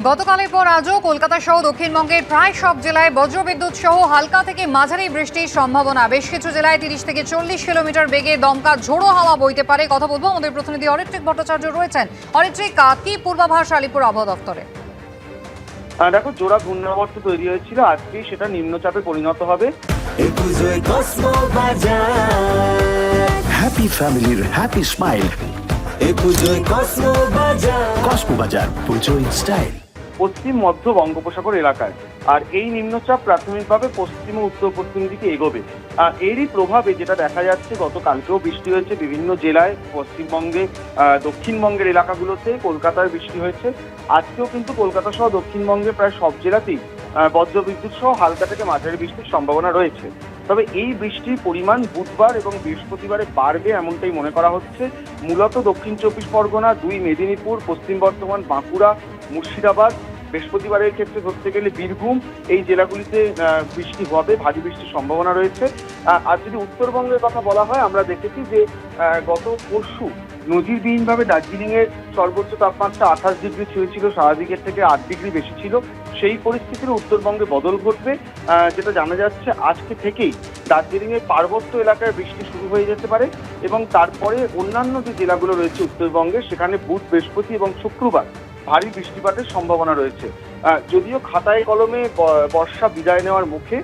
গতকালের পর আজও কলকাতা সহ দক্ষিণবঙ্গের প্রায় সব জেলায় বজ্রবিদ্যুৎ সহ হালকা থেকে মাঝারি বৃষ্টির সম্ভাবনা। বেশ কিছু জেলায় তিরিশ থেকে চল্লিশ কিলোমিটার বেগে দমকা ঝোড়ো হাওয়া বইতে পারে। কথা বলব আমাদের প্রতিনিধি অরিত্রিক ভট্টাচার্য রয়েছেন। অরিত্রিক কি পূর্বাভাস আলিপুর আবহাওয়া দপ্তরে? দেখো জোড়া ঘূর্ণাবর্ত তৈরি হয়েছিল। আজকে সেটা নিম্নচাপে পরিণত হবে। কসমো বাজার। হ্যাপি ফ্যামিলির হ্যাপি স্মাইল এই পুজোয় কসমো বাজার। কসমো বাজার পুজো স্টাইল পশ্চিম মধ্য বঙ্গোপসাগর এলাকায়। আর এই নিম্নচাপ প্রাথমিকভাবে পশ্চিম ও উত্তর পশ্চিম দিকে এগোবে। আহ, এরই প্রভাবে যেটা দেখা যাচ্ছে গতকালকেও বৃষ্টি হয়েছে বিভিন্ন জেলায় পশ্চিমবঙ্গে দক্ষিণবঙ্গের এলাকাগুলোতে কলকাতায় বৃষ্টি হয়েছে। আজকেও কিন্তু কলকাতা সহ দক্ষিণবঙ্গের প্রায় সব জেলাতেই বজ্রবিদ্যুৎ সহ হালকা থেকে মাঝারি বৃষ্টির সম্ভাবনা রয়েছে। তবে এই বৃষ্টির পরিমাণ বুধবার এবং বৃহস্পতিবারে বাড়বে এমনটাই মনে করা হচ্ছে। মূলত দক্ষিণ চব্বিশ পরগনা দুই মেদিনীপুর পশ্চিম বর্ধমান বাঁকুড়া মুর্শিদাবাদ, বৃহস্পতিবারের ক্ষেত্রে ধরতে গেলে বীরভূম, এই জেলাগুলিতে বৃষ্টি হবে, ভারী বৃষ্টির সম্ভাবনা রয়েছে। আর যদি উত্তরবঙ্গের কথা বলা হয়, আমরা দেখেছি যে গত পরশু নজিরবিহীনভাবে দার্জিলিং এর সর্বোচ্চ তাপমাত্রা আঠাশ ডিগ্রি ছুঁয়েছিল, স্বাভাবিকের থেকে আট ডিগ্রি বেশি ছিল। সেই পরিস্থিতির উত্তরবঙ্গে বদল ঘটবে যেটা জানা যাচ্ছে আজকে থেকেই দার্জিলিং এর পার্বত্য এলাকায় বৃষ্টি শুরু হয়ে যেতে পারে এবং তারপরে অন্যান্য যে জেলাগুলো রয়েছে উত্তরবঙ্গে, সেখানে বুধ, বৃহস্পতি এবং শুক্রবার ভারী বৃষ্টিপাতের সম্ভাবনা রয়েছে। যদিও খাতায় কলমে বর্ষা বিদায় নেওয়ার মুখে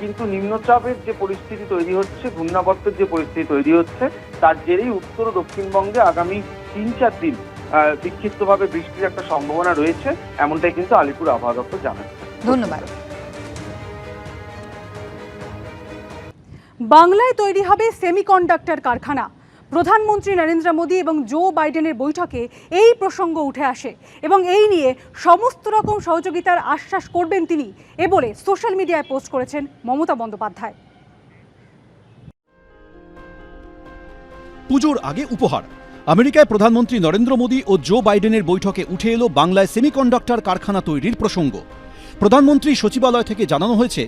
কিন্তু নিম্নচাপের যে পরিস্থিতি তৈরি হচ্ছে ঘূর্ণাবর্তের যে পরিস্থিতি তৈরি হচ্ছে তার জেরেই উত্তর ও দক্ষিণবঙ্গে আগামী তিন চার দিন বিক্ষিপ্তভাবে বৃষ্টির একটা সম্ভাবনা রয়েছে এমনটাই কিন্তু আলিপুর আবহাওয়া দপ্তর জানাচ্ছে। ধন্যবাদ। বাংলায় তৈরি হবে সেমিকন্ডাক্টর কারখানা। প্রধানমন্ত্রী নরেন্দ্র মোদী এবং জো বাইডেনের বৈঠকে এই প্রসঙ্গ উঠে আসে এবং এই নিয়ে সমস্ত রকম সহযোগিতার আশ্বাস করবেন তিনি এ বলে সোশ্যাল মিডিয়ায় পোস্ট করেছেন মমতা বন্দ্যোপাধ্যায়। পুজোর আগে উপহার। আমেরিকায় প্রধানমন্ত্রী নরেন্দ্র মোদী ও জো বাইডেনের বৈঠকে উঠে এলো বাংলায় সেমিকন্ডাক্টর কারখানা তৈরির প্রসঙ্গ। প্রধানমন্ত্রী সচিবালয় থেকে জানানো হয়েছে,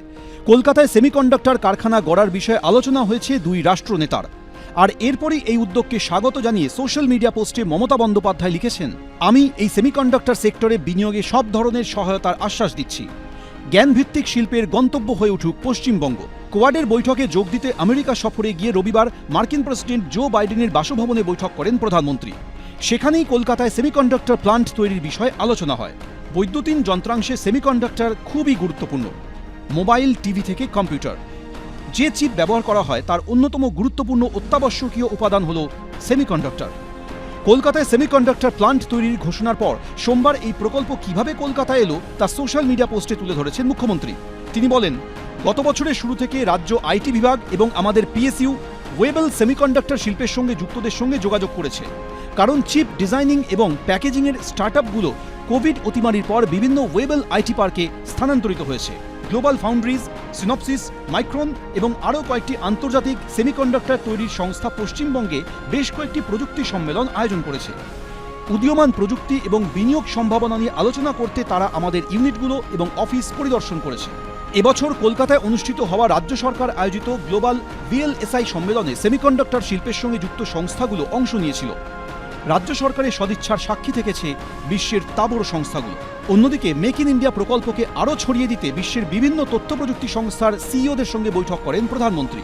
কলকাতায় সেমিকন্ডাক্টর কারখানা গড়ার বিষয়ে আলোচনা হয়েছে দুই রাষ্ট্রনেতার। আর এরপরই এই উদ্যোগকে স্বাগত জানিয়ে সোশ্যাল মিডিয়া পোস্টে মমতা বন্দ্যোপাধ্যায় লিখেছেন, আমি এই সেমিকন্ডাক্টর সেক্টরে বিনিয়োগে সব ধরনের সহায়তার আশ্বাস দিচ্ছি। জ্ঞানভিত্তিক শিল্পের গন্তব্য হয়ে উঠুক পশ্চিমবঙ্গ। কোয়াডের বৈঠকে যোগ দিতে আমেরিকা সফরে গিয়ে রবিবার মার্কিন প্রেসিডেন্ট জো বাইডেনের বাসভবনে বৈঠক করেন প্রধানমন্ত্রী। সেখানেই কলকাতায় সেমিকন্ডাক্টর প্লান্ট তৈরির বিষয়ে আলোচনা হয়। বৈদ্যুতিন যন্ত্রাংশে সেমিকন্ডাক্টর খুবই গুরুত্বপূর্ণ। মোবাইল, টিভি থেকে কম্পিউটার। যে চিপ ব্যবহার করা হয় তার অন্যতম গুরুত্বপূর্ণ অত্যাবশ্যকীয় উপাদান হল সেমিকন্ডাক্টর। কলকাতায় সেমিকন্ডাক্টর প্লান্ট তৈরির ঘোষণার পর সোমবার এই প্রকল্প কীভাবে কলকাতায় এলো তা সোশ্যাল মিডিয়া পোস্টে তুলে ধরেছেন মুখ্যমন্ত্রী। তিনি বলেন, গত বছরের শুরু থেকে রাজ্য আইটি বিভাগ এবং আমাদের পিএসইউ ওয়েবেল সেমিকন্ডাক্টর শিল্পের সঙ্গে যুক্তদের সঙ্গে যোগাযোগ করেছে। কারণ চিপ ডিজাইনিং এবং প্যাকেজিংয়ের স্টার্টআপগুলো কোভিড অতিমারির পর বিভিন্ন ওয়েবেল আইটি পার্কে স্থানান্তরিত হয়েছে। গ্লোবাল ফাউন্ড্রিজ, সিনপসিস, মাইক্রন এবং আরও কয়েকটি আন্তর্জাতিক সেমিকন্ডাক্টর তৈরির সংস্থা পশ্চিমবঙ্গে বেশ কয়েকটি প্রযুক্তি সম্মেলন আয়োজন করেছে। উদীয়মান প্রযুক্তি এবং বিনিয়োগ সম্ভাবনা নিয়ে আলোচনা করতে তারা আমাদের ইউনিটগুলো এবং অফিস পরিদর্শন করেছে। এবছর কলকাতায় অনুষ্ঠিত হওয়া রাজ্য সরকার আয়োজিত গ্লোবাল বিএলএসআই সম্মেলনে সেমিকন্ডাক্টর শিল্পের সঙ্গে যুক্ত সংস্থাগুলো অংশ নিয়েছিল। রাজ্য সরকারের সদিচ্ছার সাক্ষী থেকেছে বিশ্বের তাবড় সংস্থাগুলো। অন্যদিকে মেক ইন ইন্ডিয়া প্রকল্পকে আরও ছড়িয়ে দিতে বিশ্বের বিভিন্ন তথ্য প্রযুক্তি সংস্থার সিইওদের সঙ্গে বৈঠক করেন প্রধানমন্ত্রী।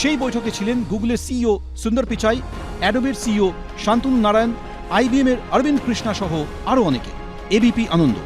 সেই বৈঠকে ছিলেন গুগলের সিইও সুন্দর পিচাই, অ্যাডোবের সিইও শান্তনু নারায়ণ আইবিএম এর অরবিন্দ কৃষ্ণা সহ আরও অনেকে। এবিপি আনন্দ।